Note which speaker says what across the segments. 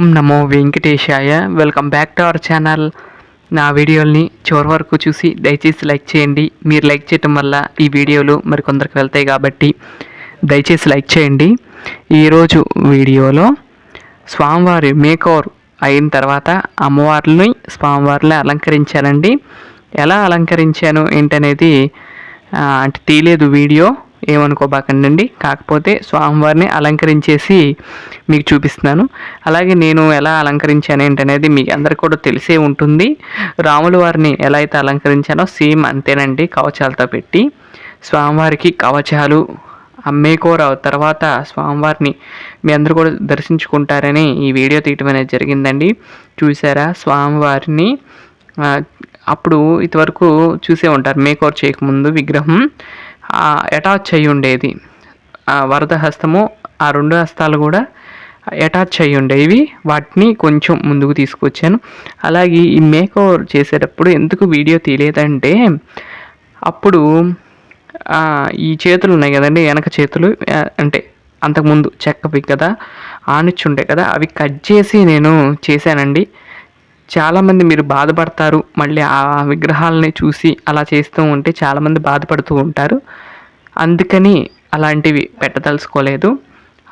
Speaker 1: ఓం నమో వెంకటేశాయ. Welcome back to our channel నా వీడియోల్ని చివరి వరకు చూసి దయచేసి లైక్ చేయండి. మీరు లైక్ చేయటం వల్ల ఈ వీడియోలు మరికొందరికి వెళ్తాయి కాబట్టి దయచేసి లైక్ చేయండి. ఈరోజు వీడియోలో స్వామివారి మేకోవర్ అయిన తర్వాత అమ్మవారిని స్వామివారిని అలంకరించానండి ఎలా అలంకరించాను ఏంటనేది అంటే తీయలేదు వీడియో. ఏమనుకోబాకండి కాకపోతే స్వామివారిని అలంకరించేసి మీకు చూపిస్తున్నాను. అలాగే నేను ఎలా అలంకరించాను ఏంటనేది మీకు అందరికీ కూడా తెలిసే ఉంటుంది. రాముల వారిని ఎలా అయితే అలంకరించానో సేమ్ అంతేనండి. కవచాలతో పెట్టి స్వామివారికి కవచాలు అమ్మేకోర తర్వాత స్వామివారిని మీ అందరూ కూడా దర్శించుకుంటారని ఈ వీడియో తీయటం అనేది జరిగిందండి. చూసారా? స్వామివారిని అప్పుడు ఇంతవరకు చూసే ఉంటారు. మేకోర్ చేయకముందు విగ్రహం. అటాచ్ అయి ఉండేది. వరద హస్తము ఆ రెండు హస్తాలు కూడా అటాచ్ అయి ఉండేవి. వాటిని కొంచెం ముందుకు తీసుకొచ్చాను. అలాగే ఈ మేకోవర్ చేసేటప్పుడు ఎందుకు వీడియో తీయలేదంటే అప్పుడు ఈ చేతులు ఉన్నాయి కదండి వెనక చేతులు అంటే అంతకుముందు చెక్కవి కదా ఆనిచ్చుండే కదా అవి కట్ చేసి నేను చేశానండి. చాలామంది మీరు బాధపడతారు. మళ్ళీ ఆ విగ్రహాలని చూసి అలా చేస్తూ ఉంటే చాలామంది బాధపడుతూ ఉంటారు. అందుకని అలాంటివి పెట్టదలుచుకోలేదు.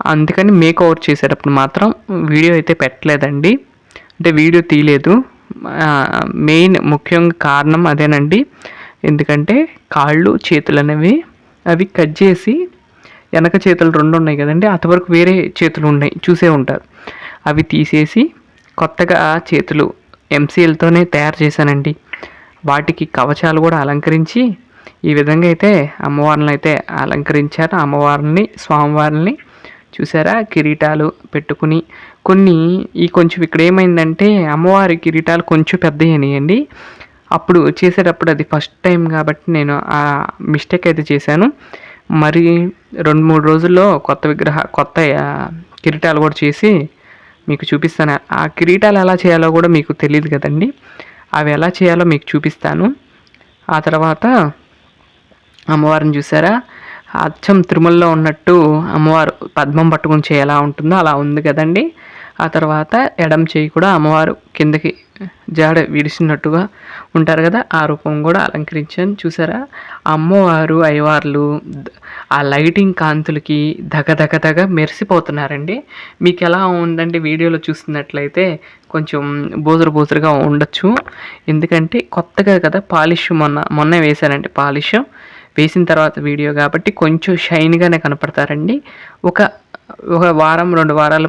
Speaker 1: అందుకని మేక్ ఓవర్ చేసేటప్పుడు మాత్రం వీడియో అయితే పెట్టలేదండి. అంటే వీడియో తీయలేదు. మెయిన్ ముఖ్యంగా కారణం అదేనండి. ఎందుకంటే కాళ్ళు చేతులు అనేవి అవి కట్ చేసి వెనక చేతులు రెండు ఉన్నాయి కదండి. అంతవరకు వేరే చేతులు ఉన్నాయి. చూసే ఉంటారు. అవి తీసేసి కొత్తగా చేతులు ఎంసీఎల్తోనే తయారు చేశానండి. వాటికి కవచాలు కూడా అలంకరించి ఈ విధంగా అయితే అమ్మవారిని అయితే అలంకరించారు. అమ్మవారిని స్వామివారిని చూసారా? కిరీటాలు పెట్టుకుని కొన్ని ఈ కొంచెం ఇక్కడ ఏమైందంటే అమ్మవారి కిరీటాలు కొంచెం పెద్దయ్యాయండి అప్పుడు చేసేటప్పుడు అది ఫస్ట్ టైం కాబట్టి నేను ఆ మిస్టేక్ అయితే చేశాను. మరి రెండు మూడు రోజుల్లో కొత్త విగ్రహ కొత్త కిరీటాలు కూడా చేసి మీకు చూపిస్తాను. ఆ కిరీటాలు ఎలా చేయాలో కూడా మీకు తెలియదు కదండి. అవి ఎలా చేయాలో మీకు చూపిస్తాను. ఆ తర్వాత అమ్మవారిని చూసారా? అచ్చం తిరుమలలో ఉన్నట్టు అమ్మవారు పద్మం పట్టుకుని చేయి ఎలా ఉంటుందో అలా ఉంది కదండి. ఆ తర్వాత ఎడం చేయి కూడా అమ్మవారు కిందకి జాడ విడిచినట్టుగా ఉంటారు కదా ఆ రూపం కూడా అలంకరించాను. చూసారా? అమ్మవారు అయ్యవార్లు ఆ లైటింగ్ కాంతులకి దగదగదగ మెరిసిపోతున్నారండి. మీకు ఎలా ఉందండి వీడియోలో చూస్తున్నట్లయితే కొంచెం బోజరు బోజరుగా ఉండొచ్చు. ఎందుకంటే కొత్తగా కదా పాలిష్ మొన్న మొన్న వేశానండి పాలిష్. వేసిన తర్వాత వీడియో కాబట్టి కొంచెం షైన్గానే కనపడతారండి. ఒక ఒక వారం రెండు వారాల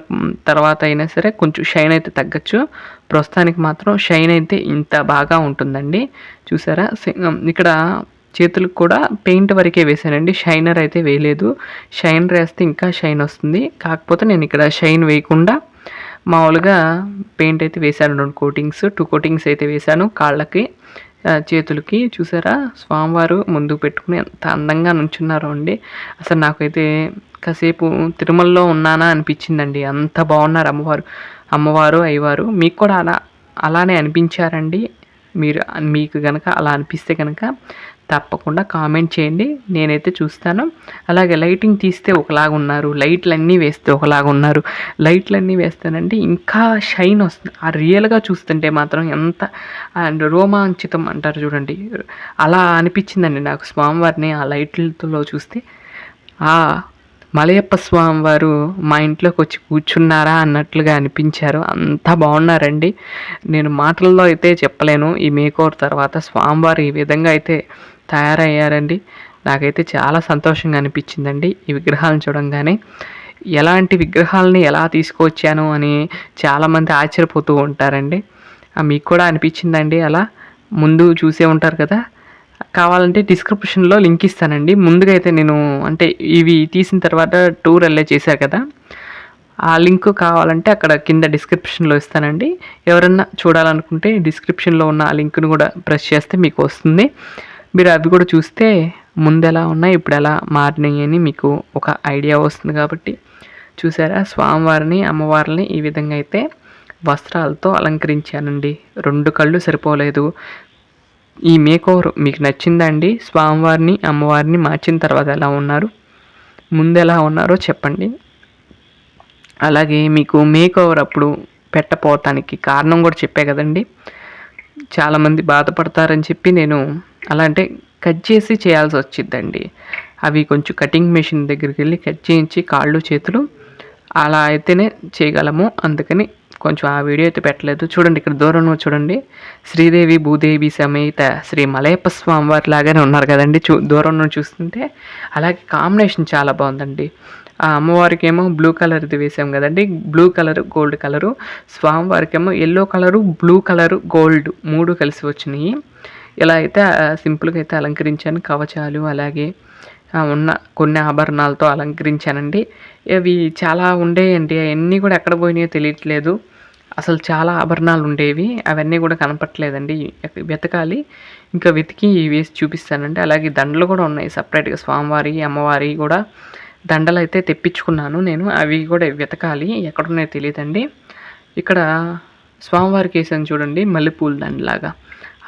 Speaker 1: తర్వాత అయినా సరే కొంచెం షైన్ అయితే తగ్గచ్చు. ప్రస్తుతానికి మాత్రం షైన్ అయితే ఇంత బాగా ఉంటుందండి. చూసారా? ఇక్కడ చేతులకు కూడా పెయింట్ వరకే వేసానండి షైనర్ అయితే వేయలేదు. షైనర్ వేస్తే ఇంకా షైన్ వస్తుంది. కాకపోతే నేను ఇక్కడ షైన్ వేయకుండా మామూలుగా పెయింట్ అయితే వేశాను. రెండు కోటింగ్స్ టూ కోటింగ్స్ అయితే వేశాను కాళ్ళకి చేతులకి. చూసారా? స్వామివారు ముందుకు పెట్టుకుని ఎంత అందంగా నుంచున్నారో అండి. అసలు నాకైతే కాసేపు తిరుమలలో ఉన్నానా అనిపించిందండి. అంత బాగున్నారు అమ్మవారు. అమ్మవారు అయ్యవారు. మీకు కూడా అలా అలానే అనిపించారండి? మీరు మీకు కనుక అలా అనిపిస్తే కనుక తప్పకుండా కామెంట్ చేయండి. నేనైతే చూస్తాను. అలాగే లైటింగ్ తీస్తే ఒకలాగా ఉన్నారు. లైట్లన్నీ వేస్తే ఒకలాగా ఉన్నారు. లైట్లన్నీ వేస్తానంటే ఇంకా షైన్ వస్తుంది ఆ రియల్గా చూస్తుంటే మాత్రం ఎంత అండ్ రోమాంచితం అంటారు చూడండి. అలా అనిపించిందండి నాకు స్వామివారిని ఆ లైట్లతో చూస్తే. ఆ మలయప్ప స్వామి వారు మా ఇంట్లోకి వచ్చి కూర్చున్నారా అన్నట్లుగా అనిపించారు. అంతా బాగున్నారండి. నేను మాటల్లో అయితే చెప్పలేను. ఈ మేకోవర్ తర్వాత స్వామివారు ఈ విధంగా అయితే తయారయ్యారండి. నాకైతే చాలా సంతోషంగా అనిపించిందండి ఈ విగ్రహాలను చూడంగానే. ఎలాంటి విగ్రహాలని ఎలా తీసుకొచ్చాను అని చాలామంది ఆశ్చర్యపోతూ ఉంటారండి. మీకు కూడా అనిపించిందండి అలా? ముందు చూసే ఉంటారు కదా? కావాలంటే డిస్క్రిప్షన్లో లింక్ ఇస్తానండి. ముందుగా అయితే నేను అంటే ఇవి తీసిన తర్వాత టూర్ వెళ్ళే చేశారు కదా ఆ లింక్ కావాలంటే అక్కడ కింద డిస్క్రిప్షన్లో ఇస్తానండి. ఎవరన్నా చూడాలనుకుంటే డిస్క్రిప్షన్లో ఉన్న ఆ లింక్ను కూడా ప్రెస్ చేస్తే మీకు వస్తుంది. మీరు అవి కూడా చూస్తే ముందు ఎలా ఉన్నాయి ఇప్పుడు ఎలా మారినాయి అని మీకు ఒక ఐడియా వస్తుంది కాబట్టి చూసారా? స్వామివారిని అమ్మవారిని ఈ విధంగా అయితే వస్త్రాలతో అలంకరించానండి. రెండు కళ్ళు సరిపోలేదు. ఈ మేకోవర్ మీకు నచ్చిందండి స్వామివారిని అమ్మవారిని మార్చిన తర్వాత ఎలా ఉన్నారు? ముందు ఎలా ఉన్నారో చెప్పండి. అలాగే మీకు మేకోవర్ అప్పుడు పెట్టపోవటానికి కారణం కూడా చెప్పే కదండి. చాలామంది బాధపడతారని చెప్పి నేను అలా అంటే కట్ చేసి చేయాల్సి వచ్చిందండి అవి కొంచెం కటింగ్ మెషిన్ దగ్గరికి వెళ్ళి కట్ చేయించి కాళ్ళు చేతులు అలా అయితేనే చేయగలము. అందుకని కొంచెం ఆ వీడియో అయితే పెట్టలేదు. చూడండి ఇక్కడ దూరంలో చూడండి. శ్రీదేవి భూదేవి సమేత శ్రీ మలయప్ప స్వామి వారి లాగానే ఉన్నారు కదండి. చూ దూరంలో చూస్తుంటే అలాగే కాంబినేషన్ చాలా బాగుందండి. ఆ అమ్మవారికి ఏమో బ్లూ కలర్ది వేసాం కదండి. బ్లూ కలర్ గోల్డ్ కలరు స్వామివారికి ఏమో yellow colour blue colour gold మూడు కలిసి వచ్చినాయి. ఇలా అయితే సింపుల్గా అయితే అలంకరించాను. కవచాలు అలాగే ఉన్న కొన్ని ఆభరణాలతో అలంకరించానండి. అవి చాలా ఉండేయండి. అవన్నీ కూడా ఎక్కడ పోయినాయో తెలియట్లేదు. అసలు చాలా ఆభరణాలు ఉండేవి. అవన్నీ కూడా కనపట్లేదండి వెతకాలి. ఇంకా వెతికి వేసి చూపిస్తానండి. అలాగే దండలు కూడా ఉన్నాయి సపరేట్గా. స్వామివారి అమ్మవారి కూడా దండలు అయితే తెప్పించుకున్నాను నేను. అవి కూడా వెతకాలి. ఎక్కడున్నాయో తెలియదండి. ఇక్కడ స్వామివారికి వేసాను చూడండి. మల్లెపూల దండలాగా.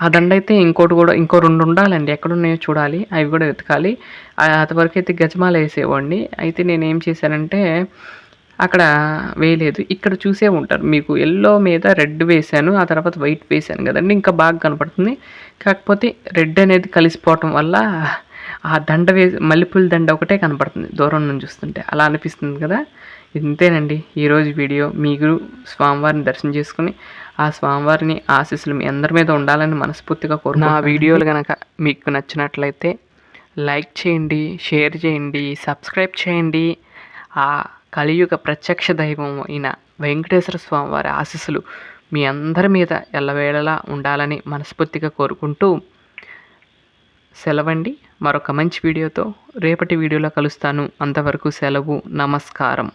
Speaker 1: ఆ దండ అయితే ఇంకోటి కూడా ఇంకో రెండు ఉండాలండి. ఎక్కడున్నాయో చూడాలి. అవి కూడా వెతకాలి. అంతవరకు అయితే గజమాల వేసేవాడిని. అయితే నేను ఏం చేశానంటే అక్కడ వేయలేదు. ఇక్కడ చూసే ఉంటారు. మీకు ఎల్లో మీద రెడ్ వేసాను ఆ తర్వాత వైట్ వేసాను కదండి ఇంకా బాగా కనపడుతుంది. కాకపోతే రెడ్ అనేది కలిసిపోవటం వల్ల ఆ దండ వే మల్లెపూల దండ ఒకటే కనపడుతుంది దూరం నుంచి చూస్తుంటే. అలా అనిపిస్తుంది కదా. ఇంతేనండి ఈరోజు వీడియో. మీరు స్వామివారిని దర్శనం చేసుకుని ఆ స్వామివారిని ఆశీస్సులు మీ అందరి మీద ఉండాలని మనస్ఫూర్తిగా కోరు నా వీడియోలు కనుక మీకు నచ్చినట్లయితే లైక్ చేయండి షేర్ చేయండి సబ్స్క్రైబ్ చేయండి. ఆ కలియుగ ప్రత్యక్ష దైవం అయిన వెంకటేశ్వర స్వామి వారి ఆశీస్సులు మీ అందరి మీద ఎల్లవేళలా ఉండాలని మనస్ఫూర్తిగా కోరుకుంటూ సెలవండి. మరొక మంచి వీడియోతో రేపటి వీడియోలో కలుస్తాను. అంతవరకు సెలవు నమస్కారం.